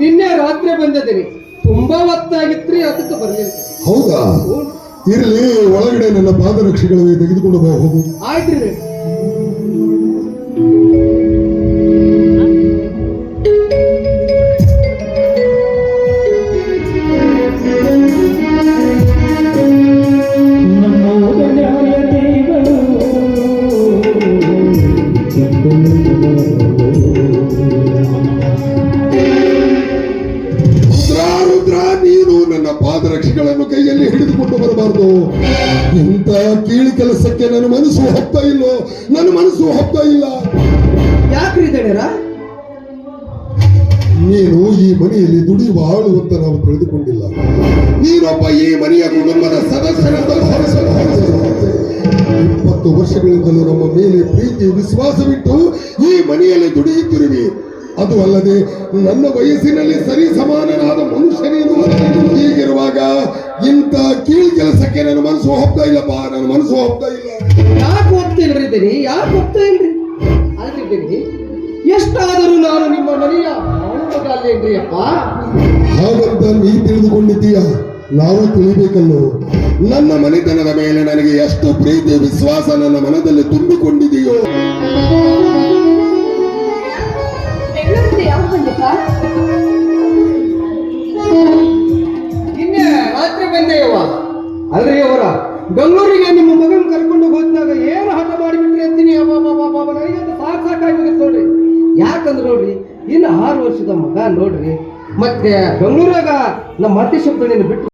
ನಿನ್ನೆ ರಾತ್ರಿ ಬಂದಿದ್ದೀನಿ ತುಂಬಾ ಹೊತ್ತಾಗಿತ್ರಿ ಅದಕ್ಕೆ ಬರ್ಲಿಲ್ಲ ಹೌದಾ? ಇರಲಿ ಒಳಗಡೆ ನನ್ನ ಪಾದರಕ್ಷೆಗಳಿಗೆ ತೆಗೆದುಕೊಂಡು ಹೋಗು. ಆಯ್ತ್ರಿ. ರೀ ನನ್ನ ಪಾದರಕ್ಷೆಗಳನ್ನು ಕೈಯಲ್ಲಿ ಹಿಡಿದುಕೊಂಡು ಬರಬಾರದು. ಇಂಥ ಕೀಳು ಕೆಲಸಕ್ಕೆ ನನ್ನ ಮನಸ್ಸು ಹೋಗ್ತಾ ಇಲ್ಲೋ? ನನ್ನ ಮನಸ್ಸು ಹೋಗ್ತಾ ಇಲ್ಲ. ಯಾಕ್ರಿ ನೀನು ಈ ಮನೆಯಲ್ಲಿ ದುಡಿಯುವ ಆಳು ಅಂತ ನಾವು ತಿಳಿದುಕೊಂಡಿಲ್ಲ. ನೀನೊಬ್ಬ ಈ ಮನೆಯ ಕುಟುಂಬದ ಸದಸ್ಯನಂತ ಇಪ್ಪತ್ತು ವರ್ಷಗಳಿಂದಲೂ ನಮ್ಮ ಮೇಲೆ ಪ್ರೀತಿ ವಿಶ್ವಾಸವಿಟ್ಟು ಈ ಮನೆಯಲ್ಲಿ ದುಡಿಯುತ್ತಿರುವಿ. ಅದು ಅಲ್ಲದೆ ನನ್ನ ವಯಸ್ಸಿನಲ್ಲಿ ಸರಿ ಸಮಾನನಾದ ಮನುಷ್ಯನೇನು ಹೀಗಿರುವಾಗ ಇಂಥ ಕೀಳು ಕೆಲಸಕ್ಕೆ ನನ್ನ ಮನಸ್ಸು ಹೋಗ್ತಾ ಇಲ್ಲಪ್ಪ ನನ್ನ ಮನಸ್ಸು ಹೋಗ್ತಾ ಇಲ್ಲ. ಯಾಕೆ ಹೋಗ್ತಾ ಇಲ್ರಿ ದೇವಿ ಯಾಕೆ ಹೋಗ್ತಾ ಇಲ್ರಿ? ದನಿ ಎಷ್ಟಾದರೂ ನಾನು ನಿಮ್ಮ ಮನೆಯ ಅಪ್ಪ. ಹಾಗಂತ ನೀ ತಿಳಿದುಕೊಂಡಿದ್ದೀಯ? ನಾವು ತಿಳಿಬೇಕಲ್ಲೋ? ನನ್ನ ಮನೆತನದ ಮೇಲೆ ನನಗೆ ಎಷ್ಟು ಪ್ರೀತಿ ವಿಶ್ವಾಸ ನನ್ನ ಮನದಲ್ಲಿ ತುಂಬಿಕೊಂಡಿದೆಯೋ? ಅಲ್ರಿಯವರ ಅಲ್ರಿ ಅವರ ಬೆಂಗಳೂರಿಗೆ ನಿಮ್ಮ ಮಗನ ಕರ್ಕೊಂಡು ಹೋದ್ನಾಗ ಏನು ಹಠ ಮಾಡಿಬಿಟ್ರಿ ಅಂತೀನಿ? ಅಬ್ಬಾ ನನಗೆ ಅದು ಸಾಕು ಸಾಕಾಗ್ಬಿಡುತ್ತೆ ನೋಡ್ರಿ. ಯಾಕಂದ್ರೆ ನೋಡ್ರಿ, ಇನ್ನು ಆರು ವರ್ಷದ ಮಗ ನೋಡ್ರಿ, ಮತ್ತೆ ಬೆಂಗಳೂರಾಗ ನಮ್ಮ ಶಬ್ದ ಬಿಟ್ಟು